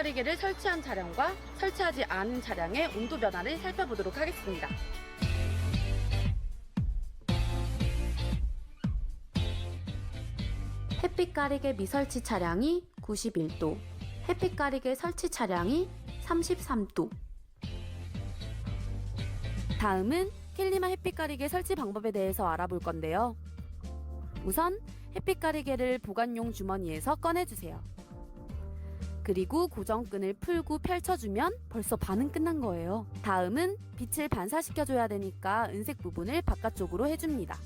가리개를 설치한 차량과 설치하지 않은 차량의 온도 변화를 살펴보도록 하겠습니다. 햇빛 가리개 미설치 차량이 91도, 햇빛 가리개 설치 차량이 33도. 다음은 캘리마 햇빛 가리개 설치 방법에 대해서 알아볼 건데요. 우선 햇빛 가리개를 보관용 주머니에서 꺼내주세요. 그리고 고정끈을 풀고 펼쳐주면 벌써 반은 끝난 거예요. 다음은 빛을 반사시켜줘야 되니까 은색 부분을 바깥쪽으로 해줍니다.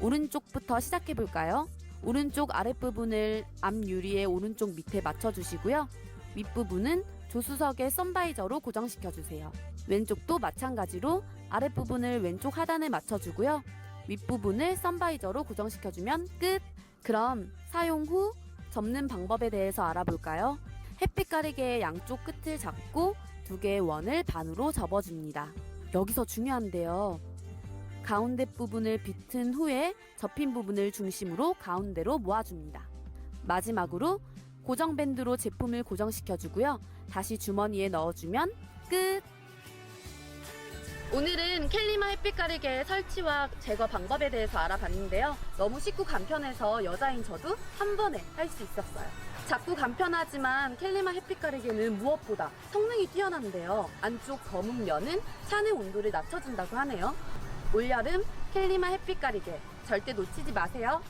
오른쪽부터 시작해볼까요? 오른쪽 아랫부분을 앞 유리의 오른쪽 밑에 맞춰주시고요. 윗부분은 조수석의 선바이저로 고정시켜주세요. 왼쪽도 마찬가지로 아랫부분을 왼쪽 하단에 맞춰주고요. 윗부분을 선바이저로 고정시켜주면 끝! 그럼 사용 후 접는 방법에 대해서 알아볼까요? 햇빛 가리개의 양쪽 끝을 잡고 두 개의 원을 반으로 접어줍니다. 여기서 중요한데요. 가운데 부분을 비튼 후에 접힌 부분을 중심으로 가운데로 모아줍니다. 마지막으로 고정 밴드로 제품을 고정시켜주고요. 다시 주머니에 넣어주면 끝! 오늘은 캘리마 햇빛 가리개 설치와 제거 방법에 대해서 알아봤는데요. 너무 쉽고 간편해서 여자인 저도 한 번에 할 수 있었어요. 작고 간편하지만 캘리마 햇빛 가리개는 무엇보다 성능이 뛰어난데요. 안쪽 검은 면은 차내 온도를 낮춰준다고 하네요. 올여름 캘리마 햇빛 가리개 절대 놓치지 마세요.